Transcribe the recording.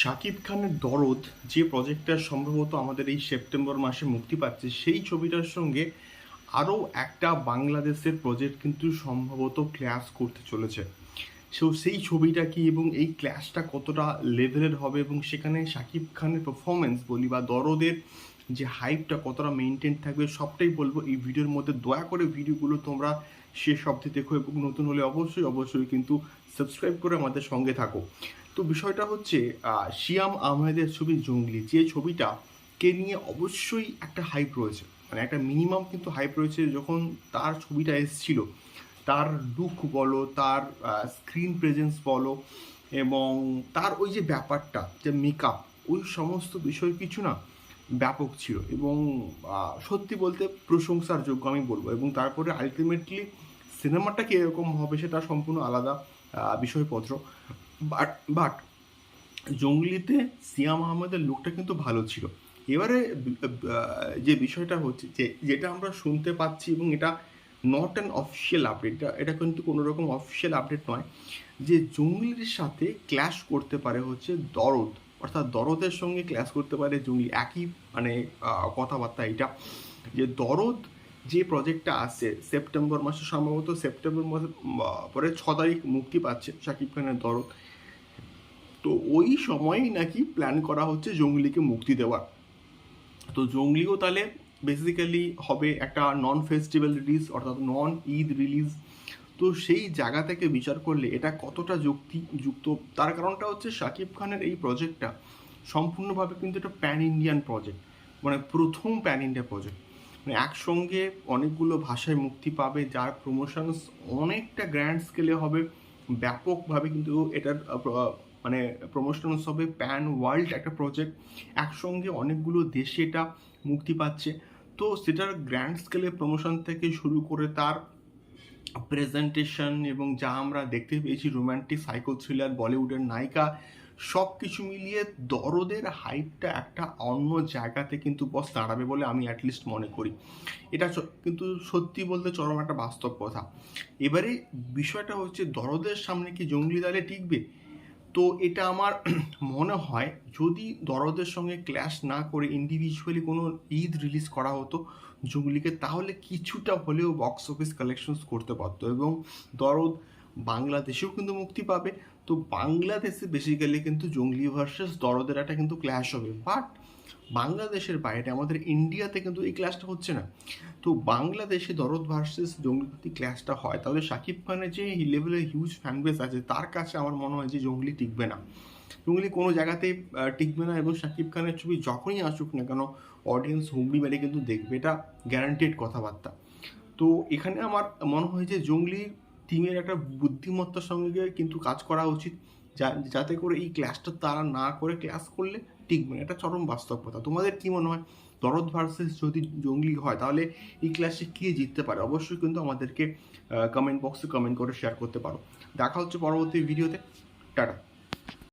শাকিব খানের দরদ যে প্রজেক্টটা সম্ভবত আমাদের এই সেপ্টেম্বর মাসে মুক্তি পাচ্ছে, সেই ছবিটার সঙ্গে আরও একটা বাংলাদেশের প্রজেক্ট কিন্তু সম্ভবত ক্ল্যাশ করতে চলেছে। সো সেই ছবিটা কি এবং এই ক্লাসটা কতটা লেভেলের হবে এবং সেখানে শাকিব খানের পারফরমেন্স বলি বা দরদের যে হাইপটা কতটা মেনটেন থাকবে, সবটাই বলব। এই ভিডিওর মধ্যে দয়া করে ভিডিওগুলো তোমরা শেষ অবধি দেখো এবং নতুন হলে অবশ্যই অবশ্যই কিন্তু সাবস্ক্রাইব করে আমাদের সঙ্গে থাকো। তো বিষয়টা হচ্ছে শিয়াম আহমেদের ছবি জঙ্গলি, যে ছবিটা কে নিয়ে অবশ্যই একটা হাইপ রয়েছে। মানে একটা মিনিমাম কিন্তু হাইপ রয়েছে যখন তার ছবিটা এসেছিল। তার লুক বলো, তার স্ক্রিন প্রেজেন্স বলো এবং তার ওই যে ব্যাপারটা, যে মেকআপ ওই সমস্ত বিষয় কিছু না ব্যাপক ছিল এবং সত্যি বলতে প্রশংসার যোগ্য আমি বলব এবং তারপরে আলটিমেটলি সিনেমাটা কি এরকম হবে সেটা সম্পূর্ণ আলাদা বিষয়পত্র। বাট বাট জঙ্গলিতে সিয়াম আহমেদের লুকটা কিন্তু ভালো ছিল। এবারে যে বিষয়টা হচ্ছে যে, যেটা আমরা শুনতে পাচ্ছি এবং এটা নট অ্যান অফিসিয়াল আপডেট এটা কিন্তু কোনো রকম অফিসিয়াল আপডেট নয়, যে জঙ্গলির সাথে ক্ল্যাশ করতে পারে হচ্ছে দরদ। অর্থাৎ দরদের সঙ্গে ক্ল্যাশ করতে পারে জঙ্গলি, একই মানে কথাবার্তা এটা, যে দরদ যে প্রজেক্টটা আসছে সেপ্টেম্বর মাসে সম্ভবত সেপ্টেম্বর মাসে পরে ছ তারিখ মুক্তি পাচ্ছে শাকিব খানের দরদ। তো ওই সময়ই নাকি প্ল্যান করা হচ্ছে জঙ্গলিকে মুক্তি দেওয়ার। তো জঙ্গলিও তাহলে বেসিক্যালি হবে একটা নন ফেস্টিভ্যাল রিলিজ অর্থাৎ নন ঈদ রিলিজ তো সেই জায়গা থেকে বিচার করলে এটা কতটা যুক্তি, যুক্ত? তার কারণটা হচ্ছে শাকিব খানের এই প্রজেক্টটা সম্পূর্ণভাবে কিন্তু এটা প্যান ইন্ডিয়ান প্রজেক্ট মানে প্রথম প্যান ইন্ডিয়া প্রজেক্ট মানে একসঙ্গে অনেকগুলো ভাষায় মুক্তি পাবে, যার প্রমোশনস অনেকটা গ্র্যান্ড স্কেলে হবে, ব্যাপকভাবে কিন্তু এটার মানে প্রমোশনস হবে প্যান ওয়ার্ল্ড একটা প্রজেক্ট একসঙ্গে অনেকগুলো দেশে এটা মুক্তি পাচ্ছে। তো সেটার গ্র্যান্ড স্কেলে প্রমোশন থেকে শুরু করে তার প্রেজেন্টেশন এবং যা আমরা দেখতে পেয়েছি রোম্যান্টিক সাইকো থ্রিলার বলিউডের নায়িকা সব কিছু মিলিয়ে দরদের হাইপটা একটা অন্য জায়গাতে কিন্তু বস দাঁড়াবে বলে আমি অ্যাটলিস্ট মনে করি। এটা কিন্তু সত্যি বলতে চরম একটা বাস্তব কথা। এবারে বিষয়টা হচ্ছে দরদের সামনে কি জঙ্গলি দালে টিকবে? তো এটা আমার মনে হয় যদি দরদের সঙ্গে ক্ল্যাশ না করে ইন্ডিভিজুয়ালি কোনো ঈদ রিলিজ করা হতো জুগলিকে তাহলে কিছুটা হলেও বক্স অফিস কালেকশনস করতে পারতো এবং দরদ বাংলাদেশেও কিন্তু মুক্তি পাবে। তো বাংলাদেশে বেসিক্যালি কিন্তু জঙ্গলি ভার্সেস দরদের একটা কিন্তু ক্ল্যাশ হবে। বাট বাংলাদেশের বাইরে, আমাদের ইন্ডিয়াতে কিন্তু এই ক্লাসটা হচ্ছে না। তো বাংলাদেশে দরদ ভার্সেস জঙ্গলি যদি ক্লাসটা হয়। তাহলে শাকিব খানের যে লেভেলের হিউজ ফ্যান বেস আছে, তার কাছে আমার মনে হয় যে জঙ্গলি টিকবে না। জঙ্গলি কোনো জায়গাতে টিকবে না এবং শাকিব খানের ছবি যখনই আসুক না কেন অডিয়েন্স হুমড়ি মেরে কিন্তু দেখবে। এটা গ্যারান্টেড কথাবার্তা। তো এখানে আমার মনে হয় যে জঙ্গলি টিমের একটা বুদ্ধিমত্তার সঙ্গে কিন্তু কাজ করা উচিত। যাতে করে এই ক্লাসটা তারা না করে ক্লাস করলে টিকবে না। এটা চরম বাস্তব কথা তোমাদের কি মনে হয়? দরদ ভার্সেস যদি জঙ্গলি হয়, তাহলে এই ক্লাসে কে জিততে পারে? অবশ্যই কিন্তু আমাদেরকে কমেন্ট বক্সে কমেন্ট করে শেয়ার করতে পারো। দেখা হচ্ছে পরবর্তী ভিডিওতে টাটা।